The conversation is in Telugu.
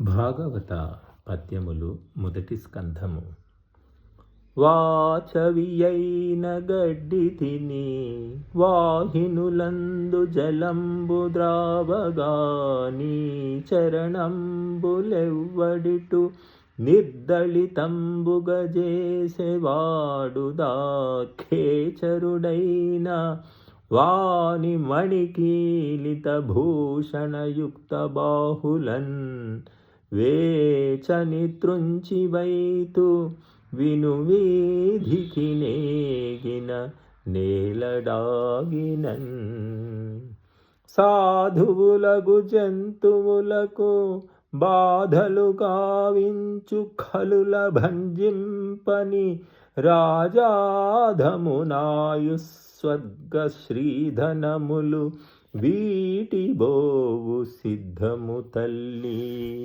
భాగవత పద్యములు మొదటి స్కంధము. వాచవియైన గడ్డి తిని వాహినులందు జలంబు ద్రావగాని చరణంబులెవ్వడిటు నిర్దళితంబుగ చేసేవాడు దాఖేచరుడైన వాణి మణికీలిత భూషణయుక్త బాహులన్ వేచని త్రుంచి వైతు విను వీధికి నేగిన నేలడాగినన్. సాధువులగు జంతువులకు బాధలు కావించు ఖలుల భంజింపని రాజాధమునాయుస్వర్గ శ్రీధనములు వీటి బోవు సిద్ధము తల్లి.